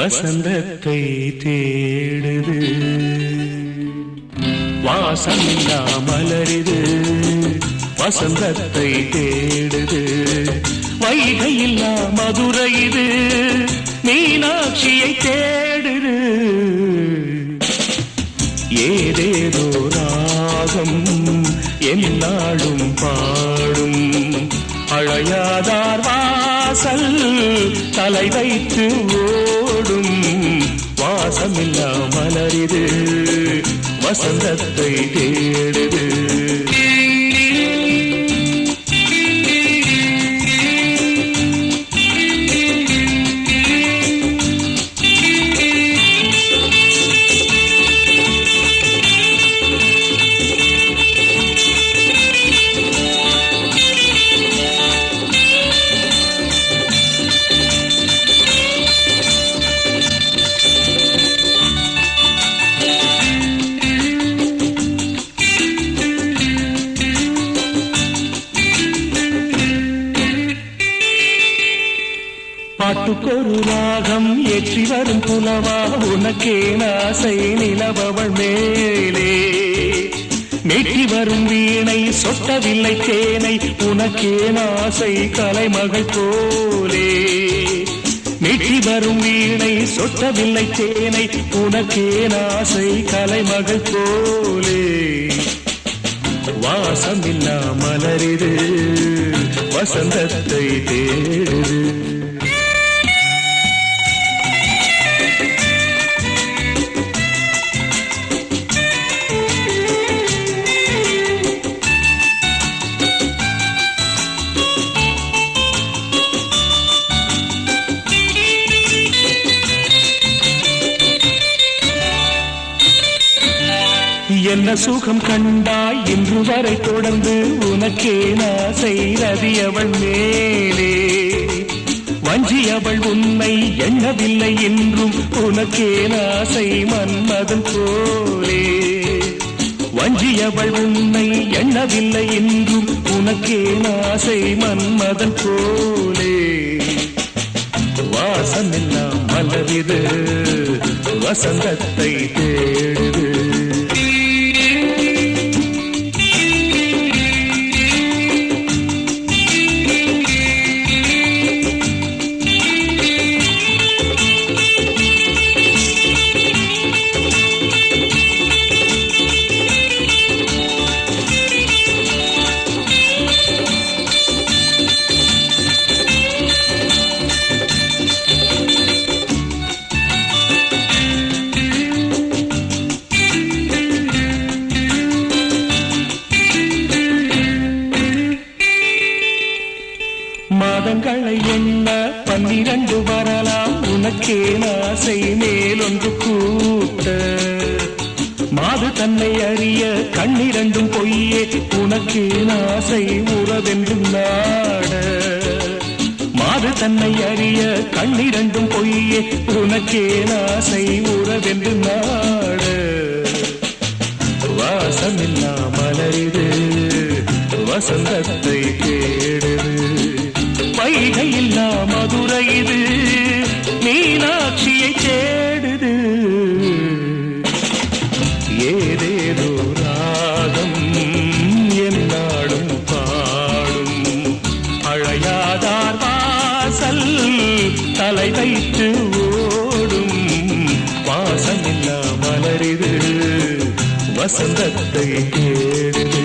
வசந்தத்தை தேடுது. வாசமில்லா மலரிது வசந்தத்தை தேடுது. வைகையில்லா மதுரை இது மீனாட்சியை தேடுது. ஏதேதோ ராகம் என்னாலும் பாடும். அழையாதார் வாசல் தலை வசந்தத்தை பாட்டுக்கொரு ராகம் ஏற்றி வரும் புலவா உனக்கே ஆசை நிலவவள் மேலே. மேட்டி வரும் வீணை சொட்டவில்லை தேனை உனக்கே ஆசை கலைமகள் போலே. மீட்டி வரும் வீணை சொட்டவில்லை தேனை உனக்கே ஆசை கலைமகள் போலே. வாசமில்லா மலரிது வசந்தத்தை தேடுது. சுகம் கண்டாய் இன்று வரை தொடர்ந்து உனக்கே நான் செய்தது அவள் மேலே? வஞ்சியவள் உன்னை எண்ணவில்லை என்றும் உனக்கே நாசை மன்மதன் போலே. வஞ்சியவள் உன்னை எண்ணவில்லை என்றும் உனக்கே நாசை மன்மதன் போலே. வாசமெல்லாம் மலரிது வசந்தத்தை தேடுது. தன்னை அறிய கண்ணிரண்டும் பொய்யே. உனக்கு ஆசை உறவென்றும் நாட. மாறு தன்னை அறிய கண்ணிரண்டும் பொய்யே. உனக்கே ஆசை உறவென்று நாட. வாசமில்லா மலரிது வசந்தத்தை தேடுது பைகையில்லா மதுரை இது மீனாட்சியை தேடுது வசந்தத்தை தேடுது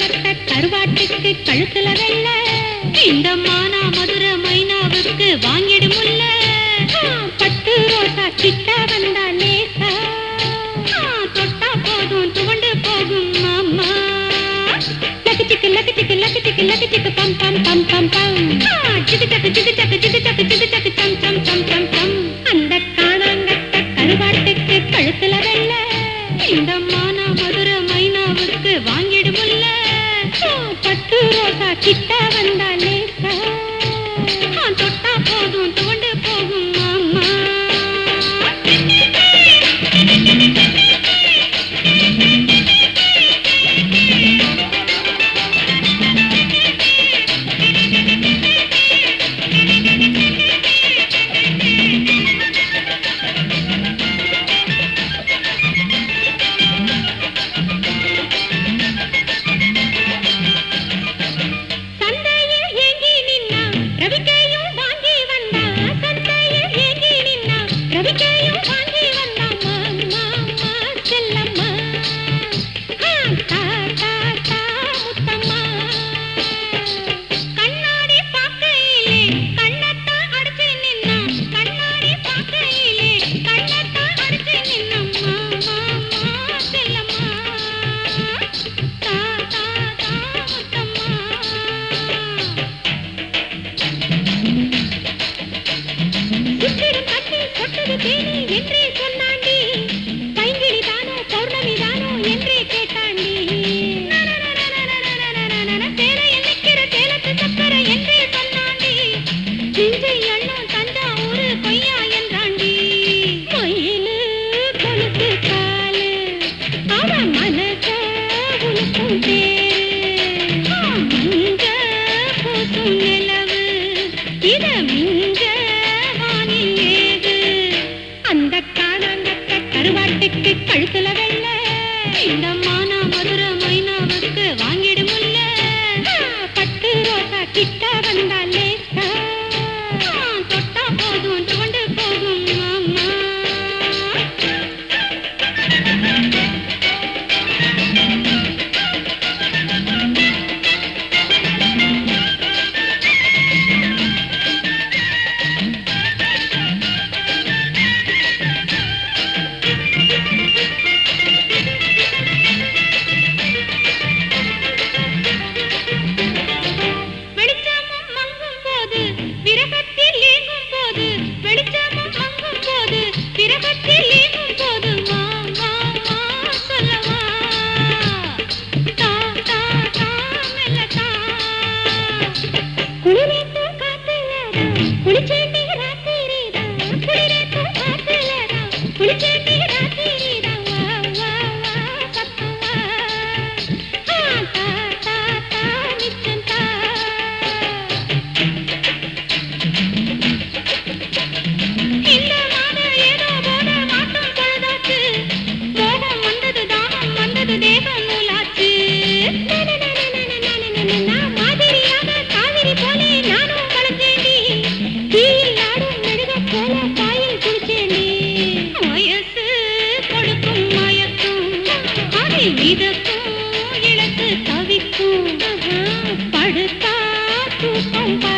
கட்ட கருவாட்டுக்கு கழுத்துல வெள்ள. இந்த மானா மதுர மைனாவுக்கு வாங்கிடும் முல்ல. பத்து ரோசா கிட்ட வந்தா லேசா தொட்டா போதும் துவண்டு போகும் மாமா. லக்கு லக்கு லக்கு லக்கு லக்கு பம் பம் பம் பம் பம். ஜிகு ஜக்கு ஜிகு ஜக்கு ஜிகு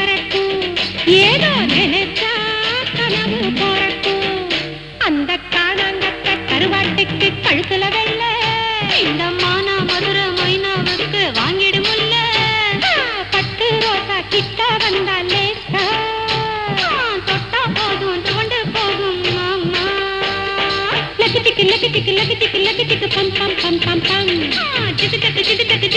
பறக்கும். ஏதோ நினைச்சா கனவு அந்த காணாங்கத்த கருவாட்டுக்கு கழுத்துல வெள்ள இந்த மானா மதுர மைனாவுக்கு வாங்கிடும் பட்டு ரோசா கிட்ட வந்தாலே தொட்டா போதும் துவண்டு போதும் மாமா. லக்கு திக்கு லக்கு திக்கு லக்கு திக்கு லக்கு திக்கு பம் பம் பம் பம் பம். ஜிதுக்கத்து ஜிதுக்கத்து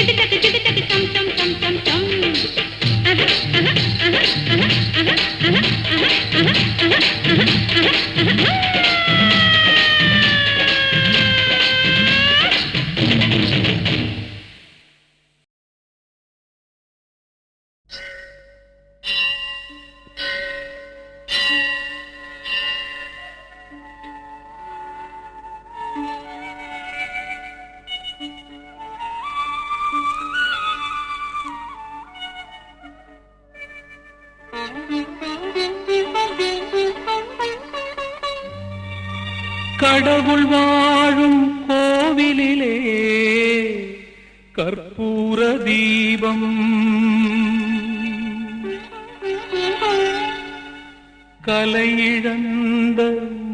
கலையிழந்த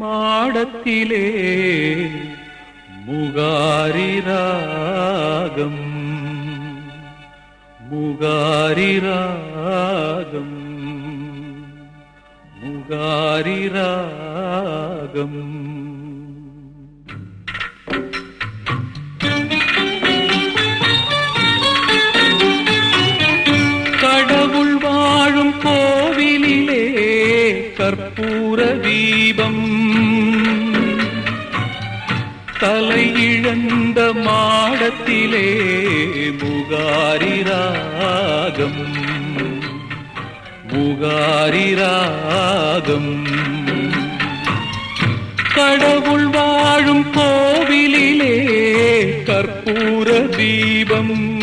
மாடத்திலே முகாரி ராகம் முகாரி ராகம் முகாரி ராகம். தீபம். தலையிழந்த மாடத்திலே முகாரி ராகம். முகாரி ராகம். கடவுள் வாழும் கோவிலிலே கற்பூர தீபம்.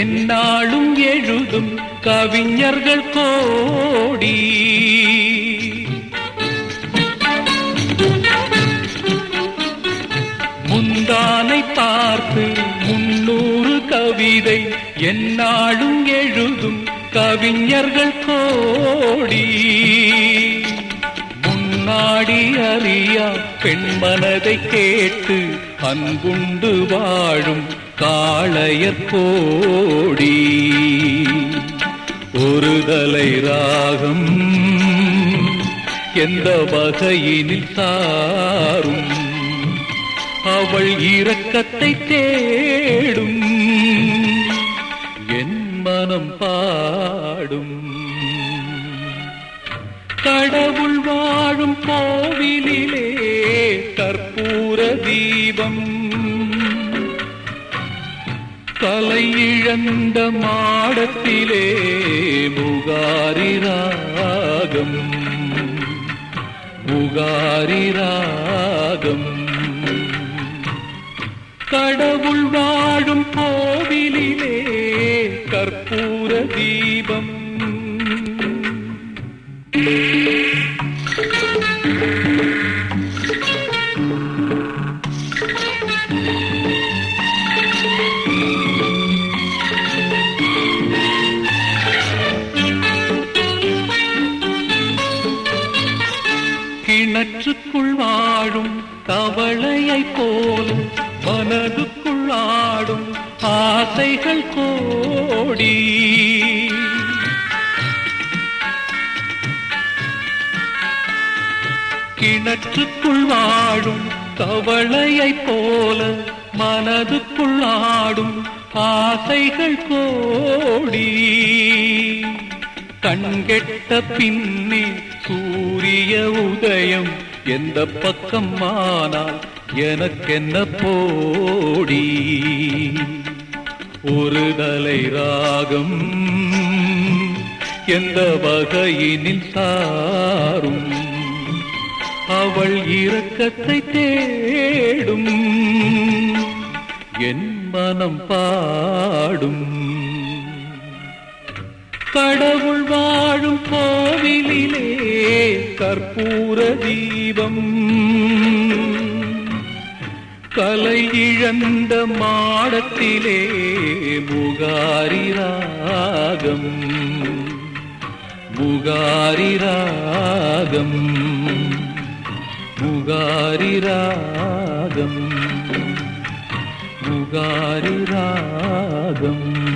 என்னாலும் எழுதும் கவிஞர்கள் கோடி. முந்தானை பார்த்து முன்னூறு கவிதை என்னாலும் எழுதும் கவிஞர்கள் கோடி. நாடி அறியா பெண் மனதை கேட்டு அன்புண்டு வாழும் காளையர் கோடி. ஒரு தலை ராகம் எந்த வகையினில் தாரும்? அவள் இரக்கத்தை தேடும் என் மனம் பாடும். கடவுள் வாழும் கோவிலிலே கற்பூர தீபம். கலை மாடத்திலே புகாரி ராகம். புகாரி ராகம். கடவுள் வாழும் கோவிலிலே கற்பூர தீபம். கண்கள் கோடி. கிணற்றுக்குள் வாழும் தவளையைப் போல மனதுக்குள் ஆடும் ஆசைகள் கோடி. கண்கெட்ட பின்னே சூரிய உதயம் எந்த பக்கம் ஆனால் எனக்கென்ன போடி? ஒரு தலை ராகம் எந்த வகையினில் சாரும் அவள் இரக்கத்தை தேடும். என் மனம் பாடும். கடவுள் வாழும் கோவிலிலே கற்பூர தீபம். கலை இழந்த மாடத்திலே முகாரி ராகம். முகாரி ராகம். முகாரி ராகம். முகாரி ராகம்.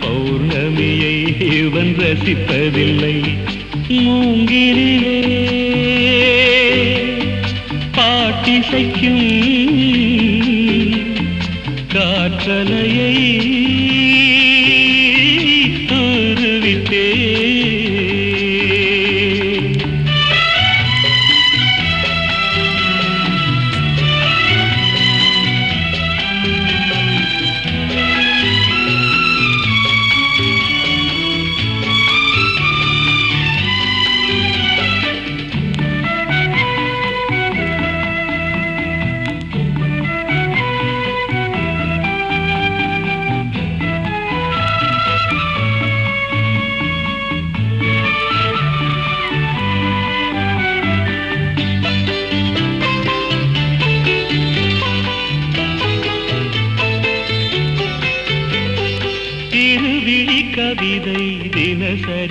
பௌர்ணமியை இவன் ரசிப்பதில்லை. மூங்கிலே பாட்டிசைக்கும் காற்றலைய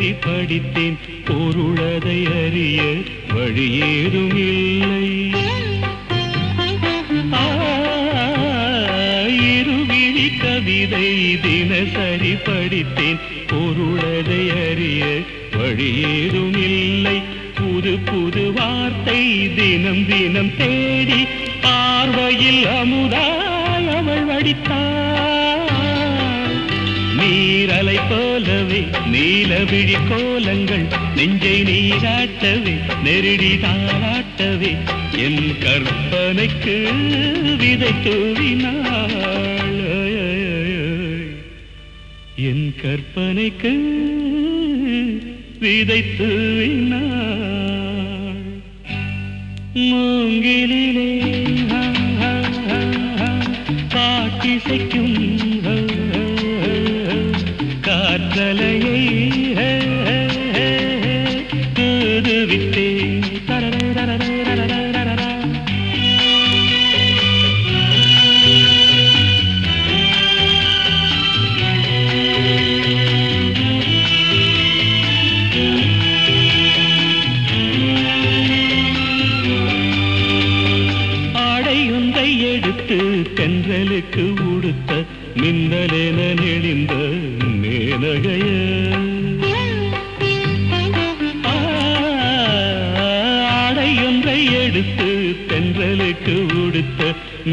பற்றி படித்தேன் பொருளதை அறிய வழி ஏதும் இல்லை இருவிழி கவிதை தினசரி படித்தேன் பொருளதை அறிய வழி ஏதும் இல்லை. புது புது வார்த்தை தினம் தினம் தேடி பார்வையில் அமுதாய் அவள் வடித்தாள். போலவே நீல விழி கோலங்கள் நெஞ்சை நீராட்டவே நெருடி தாராட்டவே என் கற்பனைக்கு விதை தூவினாள் என் கற்பனைக்கு விதை தூவினாள் மூங்கிலே பாட்டிசைக்கும்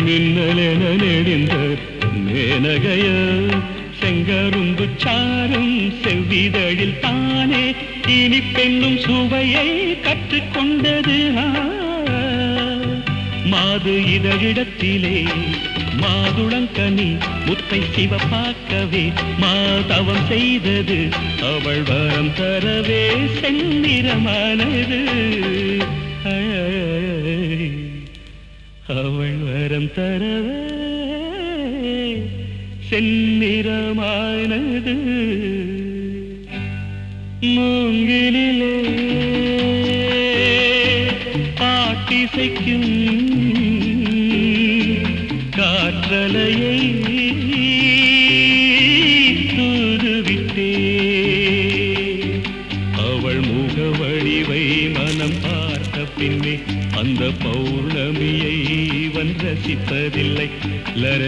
மின்னலென நெடிந்த மேனகைய செங்கரும்பு சாரும் செவ்விதழில் தானே இனி பெண்ணும் சுவையை கற்றுக்கொண்டது மாது இதழிடத்திலே மாதுளங்கனி முத்தை சிவப்பாக்கவே மாதவம் செய்தது அவள் வரம் தரவே செந்நிறமானது. അവൾ വരം തരവേറമാനത് മൂങ്കിലെ പാട്ടിസയ്ക്കും കാട്ടലയെ ரசிப்பதில்லை லர